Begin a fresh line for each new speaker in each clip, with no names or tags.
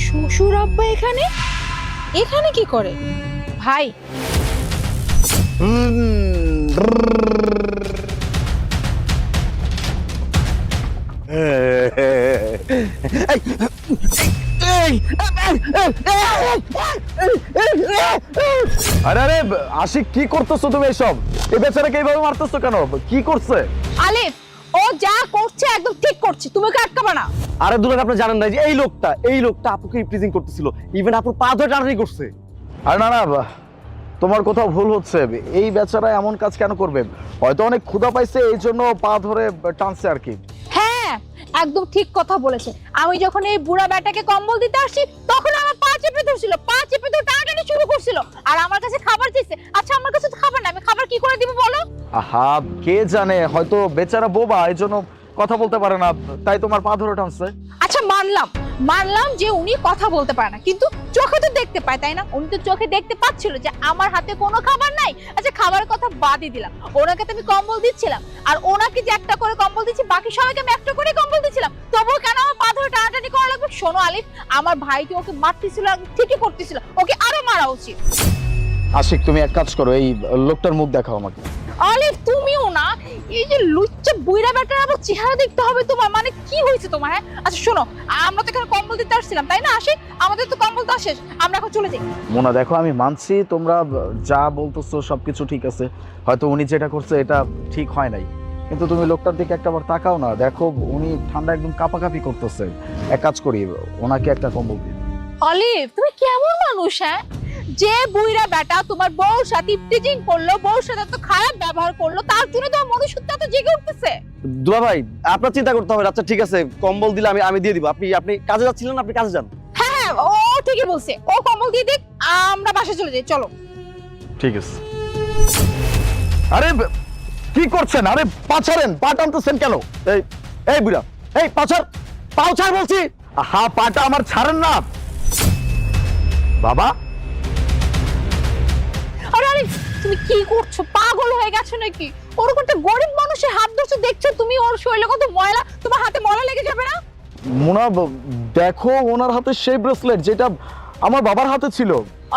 শ্বশুর আব্বা এখানে? এখানে কি করে? ভাই।
আরে আরে আশিক কি করতেছো তুমি এসব? এ বেচারাকে এইভাবে মারতেছো কেন? কি করছে?
আলিফ ও যা করছে একদম ঠিক করছে তুমি ওকে আটকাবা না।
আরে দুলাভাই আপনি জানেন না যে এই লোকটা এই লোকটা আপুকে প্রিজিং করতেছিল। ইভেন আপুর পা ধরে টানাটানি করছে।
আর না না বা- তোমার কোথাও ভুল হচ্ছে। এই বেচারা এমন কাজ কেন করবে? হয়তো অনেক ক্ষুধা পাইছে এই জন্য পা ধরে টানছে আর কি।
হ্যাঁ একদম ঠিক কথা বলেছে। আমি যখন এই বুড়া ব্যাটাকে কম্বল দিতে আসছি তখন আমার পা চেপে ধরছিল পা চেপে ধরে টানাটানি শুরু করছিল। আর আমার কাছে খাবার চাইছে
আহা কে জানে হয়তো বেচারা বোবা এই জন্য কথা বলতে পারে না। তাই তোমার পা ধরে টানছে।
আচ্ছা মানলাম। মানলাম যে উনি কথা বলতে পারে না কিন্তু চোখে তো দেখতে পায় তাই না? উনি তো চোখে দেখতে পাচ্ছিল যে আমার হাতে কোনো খাবার নাই। আচ্ছা খাবারের কথা বাদই দিলাম। ওনাকে তো আমি কম্বল দিচ্ছিলাম। আর ওনাকে যে একটা করে কম্বল দিচ্ছি বাকি সবাইকে আমি একটা করে কম্বল দিচ্ছিলাম। তবুও কেন আমার পা ধরে টানাটানি করা লাগবে? শোনো আলিফ আমার ভাইকে ওকে মারতেছিল ঠিকই করতেছিল। ওকে আরও মারা উচিত।
আশিক তুমি এক কাজ করো এই লোকটার মুখ দেখাও আমাকে।
আলিফ তুমিও না এই যে লুচ্চা বুইরা ব্যাটার আবার চেহারা দেখতে হবে তোমার মানে কি হয়েছে তোমার হ্যাঁ? আচ্ছা শোনো আমরা তো এখানে কম্বল দিতে আসছিলাম তাই না আসি আমাদের তো কম্বল তো শেষ আমরা এখন চলে যাই।
মোনা দেখো আমি মানছি তোমরা যা বলতেছো সবকিছু ঠিক আছে হয়তো উনি যেটা করছে এটা ঠিক হয় নাই কিন্তু তুমি লোকটার দিকে একটা একটাবার তাকাও না দেখো উনি ঠান্ডা একদম কাপাকাপি করতেছে। এক কাজ করি ওনাকে একটা কম্বল দিই।
অলিভ তুমি কেমন মানুষ হ্যাঁ? যে বুইরা বেটা তোমার বউর সাথে টিচিং করল বউর সাথে তো খারাপ ব্যবহার করল তার জন্য তোমার মনুষ্যত্ব তো জেগে উঠতেছে।
দুলাভাই আপনার চিন্তা করতে হবে আচ্ছা ঠিক আছে কম্বল দিলে আমি আমি দিয়ে দিব। আপনি আপনি কাজে যাচ্ছিলেন আপনি কাজে যান।
হ্যাঁ ও ঠিকই বলছে। ও কম্বল দিয়ে দিক আমরা বাসা চলে যাই চলো।
ঠিক আছে। আরে কি করছেন? আরে পা ছাড়েন। পা টানতেছেন কেন? এই এই বুড়া এই পাছার পাও ছাড় বলছি। হা পাটা আমার ছাড়েন না। বাবা
তুমি কি করছ? পাগল হয়ে গেছো নাকি? ওরকম একটা গরিব মানুষের হাত ধরছো দেখছ তুমি ওর শরীরে কত ময়লা? তোমার হাতে ময়লা লেগে যাবে না?
মোনা দেখো ওনার হাতে সেই ব্রেসলেট যেটা আমার বাবার হাতে ছিল।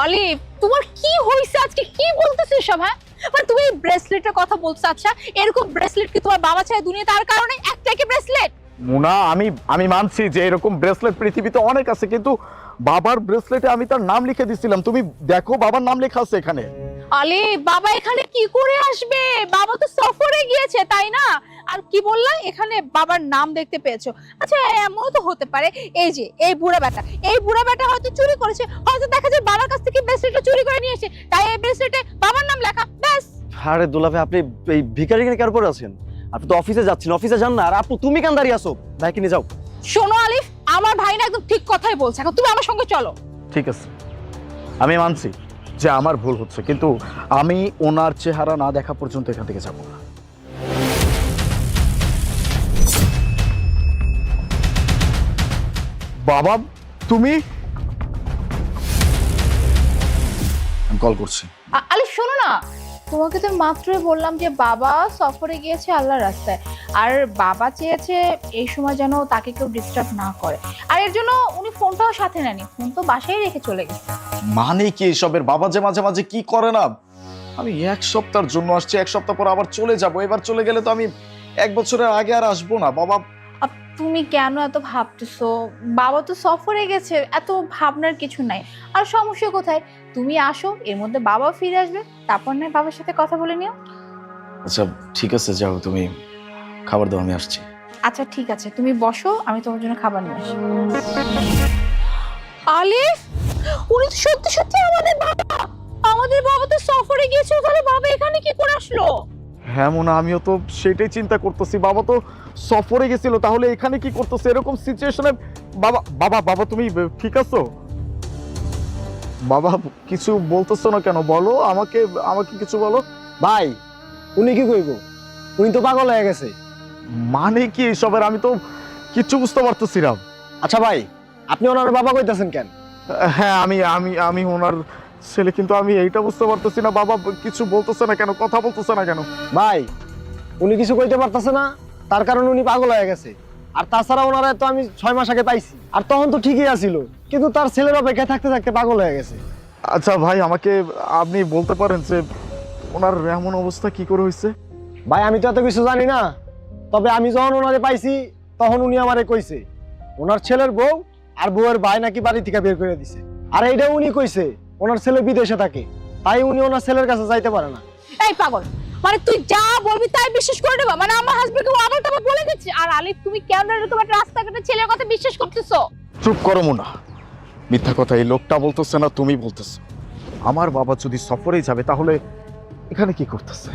অলিভ তোমার কি হয়েছে আজকে? কি বলতেছো সব হ্যাঁ? মানে তুমি ব্রেসলেটের কথা বলছো আচ্ছা? এরকম ব্রেসলেট কি তোমার বাবা চায় দুনিয়া তার কারণে? একটা কি ব্রেসলেট
মোনা আমি আমি মানছি যে এরকম ব্রেসলেট পৃথিবীতে অনেক আছে কিন্তু বাবার ব্রেসলেটে আমি তার নাম লিখে দিছিলাম। তুমি দেখো বাবার নাম লেখা আছে এখানে।
আলে বাবা এখানে কি করে আসবে? বাবা তো সফরে গিয়েছে তাই না? আর কি বললা? এখানে বাবার নাম দেখতে পেয়েছ। আচ্ছা এমনও তো হতে পারে। এই যে এই বুড়া বেটা এই বুড়া বেটা হয়তো চুরি করেছে। হয়তো দেখা যায় বাবার কাছ থেকে ব্রেসলেটটা চুরি করে নিয়ে এসে তাই এই ব্রেসলেটে বাবার নাম লেখা। ব্যাস।
আরে দুলাভাই আপনি এই ভিখারি কেন পরে আছেন? আপনি তো অফিসে যাচ্ছেন। অফিসে যান না। আর আপু তুমি কেন দাঁড়িয়ে আসো ভাইকে নিয়ে যাও।
শোনো আলিফ আমার ভাই না একদম ঠিক কথাই বলছে। এখন তুমি আমার সঙ্গে চলো।
ঠিক আছে। আমি মানছি। যে আমার ভুল হচ্ছে, কিন্তু আমি ওনার চেহারা না দেখা পর্যন্ত এখান থেকে যাব না। বাবা, তুমি? কল করছি।
আ- আলিফ, শোনো না। তোমাকে তো মাত্রই বললাম যে বাবা সফরে গিয়েছে আল্লাহর রাস্তায়। আর বাবা চেয়েছে এই সময় যেন তাকে কেউ ডিস্টার্ব না করে। আর এর জন্য উনি ফোনটাও সাথে নেয়নি ফোন তো বাসায় রেখে চলে গেছে।
মানে কি এসবের? বাবা যে মাঝে মাঝে কি করে না? আমি এক সপ্তাহের জন্য আসছি এক সপ্তাহ পর আবার চলে যাব। এবার চলে গেলে তো আমি এক বছরের আগে আর আসব না। বাবা
তুমি কেন এত ভাবতেছো? বাবা তো সফরে গেছে এত ভাবনার কিছু নাই। আর সমস্যা কোথায়? তুমি আসো এর মধ্যে বাবা ফিরে আসবে তারপর নয় বাবার সাথে কথা বলে নিও।
আচ্ছা ঠিক আছে যাও তুমি খাবার দাও আমি আসছি।
আচ্ছা ঠিক আছে তুমি বসো আমি তোমার জন্য খাবার নিয়ে আসি। আলিফ উনি তো সত্যি সত্যি আমাদের বাবা। আমাদের বাবা তো সফরে গিয়েছিল তাহলে বাবা এখানে কি করে আসলো?
হ্যাঁ মোনা আমিও তো সেটাই চিন্তা করতেছি। বাবা তো সফরে গেছিল তাহলে এখানে কি করতেছে? এরকম সিচুয়েশনে বাবা বাবা বাবা তুমি ঠিক আছো? বাবা কিছু বলতেছো না কেন? বলো আমাকে আমাকে কিছু বলো।
ভাই উনি কি কইব? উনি তো পাগল হয়ে গেছে।
মানে কি এসবের? আমি তো কিচ্ছু বুঝতে পারতেছি না।
আচ্ছা ভাই আপনি ওনার বাবা কইতাছেন কেন?
হ্যাঁ আমি আমি আমি ওনার ছেলে কিন্তু আমি এইটা বুঝতে পারতেছি না। বাবা কিছু বলতেছে না কেন? কথা বলতেছে না কেন?
ভাই উনি কিছু কইতে পারতাছে না। তার কারণে উনি পাগল হয়ে গেছে। আর তাছাড়া ওনারা তো আমি ছয় মাস আগে পাইছি। আর তখন তো ঠিকই আছিল কিন্তু তার ছেলের অপেক্ষায় থাকতে থাকতে পাগল হয়ে গেছে।
আচ্ছা ভাই আমাকে আপনি বলতে পারেন যে ওনার এমন অবস্থা কি করে হয়েছে?
ভাই আমি তো এত কিছু জানি না। তবে আমি যখন ওনারে পাইছি তখন উনি আমারে কইছে ওনার ছেলের বউ আর বউয়ের ভাই নাকি বাড়ি থেকে বের করে দিছে। আর এইটা উনি কইছে ওনার ছেলে বিদেশে থাকে তাই উনি ওনার ছেলের কাছে যাইতে পারে না।
এই পাগল! মানে তুই যা বলবি তাই বিশ্বাস করে নেবা। মানে আমার হাজবেন্ডকে আবার তো বলে দিচ্ছি আর আলিফ তুমি কেন এরকম একটা রাস্তাঘাটে ছেলের কথা বিশ্বাস করতেছো?
চুপ করো মোনা মিথ্যা কথা এই লোকটা বলতেছে না তুমি বলতেছো। আমার বাবা যদি সফরেই যাবে তাহলে এখানে কি করতেছে?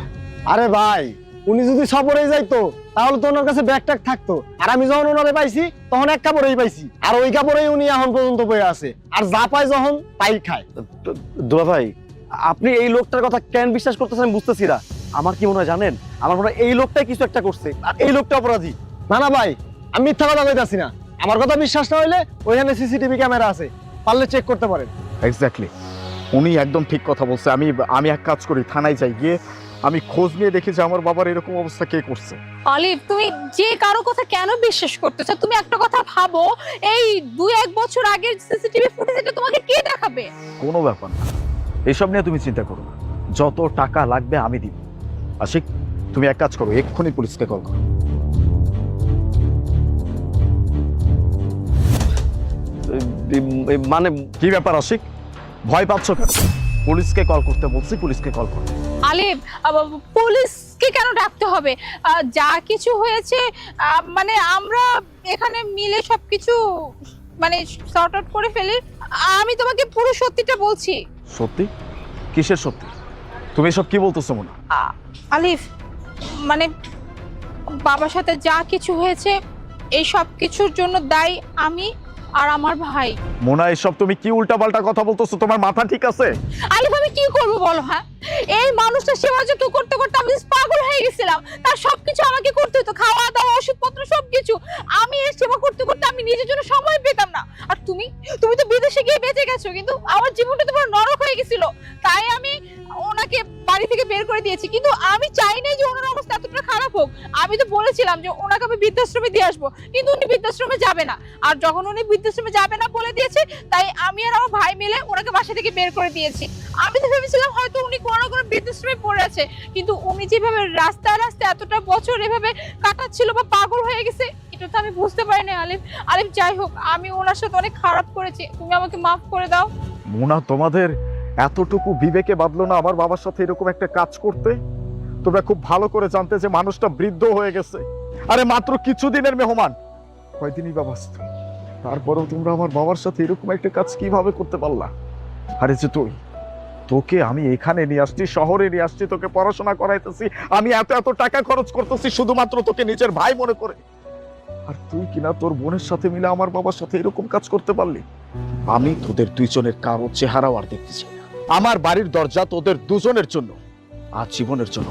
আরে ভাই উনি যদি সফরে যাইতো তাহলে তো ওনার কাছে ব্যাগ ট্যাগ থাকতো। আর আমি যখন ওনারে পাইছি তখন এক কাপড়েই পাইছি। আর ওই কাপড়েই উনি এখন পর্যন্ত বয়ে আছে। আর যা পায় যখন তাই খায়।
দুলা ভাই আপনি এই লোকটার কথা কেন বিশ্বাস করতেছেন বুঝতেছি না। আমার কি মনে হয় জানেন? আমার মনে হয় এই লোকটাই কিছু একটা করছে। আর এই লোকটা অপরাধী।
না না ভাই আমি মিথ্যা কথা কইতাছি না। আমার কথা বিশ্বাস না হইলে ওইখানে সিসিটিভি ক্যামেরা আছে। পারলে চেক করতে পারেন।
এক্স্যাক্টলি উনি একদম ঠিক কথা বলছে। আমি আমি এক কাজ করি থানায় যাই গিয়ে আমি খোঁজ নিয়ে দেখি যে আমার বাবার এরকম অবস্থা কে করছে।
অলিভ তুমি যে কারও কথা কেন বিশ্বাস করতেছো? তুমি একটা কথা ভাবো এই দুই এক বছর আগের সিসিটিভি ফুটেজটা তোমাকে কে দেখাবে?
কোনো ব্যাপার না। এসব নিয়ে তুমি চিন্তা করো না। যত টাকা লাগবে আমি দিব। আশিক তুমি এক কাজ করো এক্ষুনি পুলিশকে কল করো।
মানে
কি ব্যাপার আশিক? ভয় পাচ্ছ কেন? পুলিশকে কল করতে বলছি পুলিশকে কল করো।
আলিফ পুলিশকে কেন ডাকতে হবে? যা কিছু হয়েছে মানে আমরা এখানে মিলে সবকিছু মানে সর্ট আউট করে ফেলি। আমি তোমাকে পুরো সত্যিটা বলছি।
সত্যি? কিসের সত্যি? তুমি এসব কি বলতেছো মনে?
আলিফ মানে বাবার সাথে যা কিছু হয়েছে এই সব কিছুর জন্য দায়ী আমি আর আমার ভাই।
মোনা এসব তুমি কি উল্টাপাল্টা কথা বলতেছো? তোমার মাথা ঠিক আছে?
আলিফ আমি কি করব বলো হ্যাঁ? এই মানুষটা সেবা যত করতে করতে আমি পাগল হয়ে গেছিলাম। তার সবকিছু আমাকে করতে হতো, খাওয়া দাওয়া, ওষুধপত্র, সবকিছু। আমি এর সেবা করতে করতে আমি নিজের জন্য সময় পেতাম না। আর তুমি তুমি তো বিদেশে গিয়ে বেঁচে গেছো, কিন্তু আমার জীবনটা তো পুরো নরক হয়ে গেছিল। তাই আমি ওনাকে বাড়ি থেকে বের করে দিয়েছি। কিন্তু আমি চাই নাই যে ওনার অবস্থা এতটা খারাপ হোক। আমি তো বলেছিলাম যে ওনাকে আমি বৃদ্ধাশ্রমে দিয়ে আসব, কিন্তু উনি বৃদ্ধাশ্রমে যাবে না। আর যখন উনি বৃদ্ধাশ্রমে যাবে না বলে দিয়েছে, তাই আমি আর আমার ভাই মিলে ওনাকে বাসা থেকে বের করে দিয়েছি। আমি তো ভেবেছিলাম হয়তো উনি না কোনো বৃদ্ধাশ্রমে পড়ে আছে। কিন্তু উনি যেভাবে রাস্তায় রাস্তায় এতটা বছর এভাবে কাটাচ্ছিল বা পাগল হয়ে গেছে, এটা তো আমি বুঝতে পারিনি, আলিফ। আলিফ, যাই হোক, আমি ওনার সাথে অনেক খারাপ করেছি। তুমি আমাকে মাফ করে দাও।
মোনা, তোমাদের এতটুকু বিবেকে বাঁধলো না আমার বাবার সাথে এরকম একটা কাজ করতে? তোমরা খুব ভালো করে জানতে যে মানুষটা বৃদ্ধ হয়ে গেছে। আরে, মাত্র কিছুদিনের মেহমান। কয়দিনই বা বাঁচত? তারপরেও তোমরা আমার বাবার সাথে এরকম একটা কাজ কীভাবে করতে পারলা? আরে, যে তুই তোকে আমি এখানে নিয়ে আসছি শহরে নিয়ে আসছি তোকে পড়াশোনা করাইতেছি। আমি এত এত টাকা খরচ করতেছি শুধুমাত্র তোকে নিজের ভাই মনে করে। আর তুই কিনা তোর বোনের সাথে মিলে আমার বাবার সাথে এরকম কাজ করতে পারলি? আমি তোদের দুইজনের কারও চেহারাও আর দেখতে চাই না। আমার বাড়ির দরজা তোদের দুজনের জন্য আর জীবনের জন্য।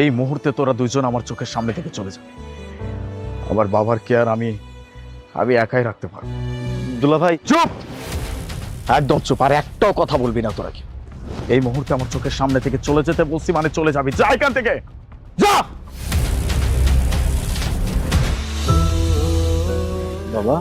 এই মুহূর্তে তোরা দুজন আমার চোখের সামনে থেকে চলে যাবে। আমার বাবার কেয়ার আমি আমি একাই রাখতে পারব।
দুলা ভাই
চুপ! একদম চুপ আর একটাও কথা বলবি না তোরা কি এই মুহূর্তে আমার চোখের সামনে থেকে চলে যেতে বলছি মানে চলে যাবি। যা এখান থেকে! যা!
বাবা।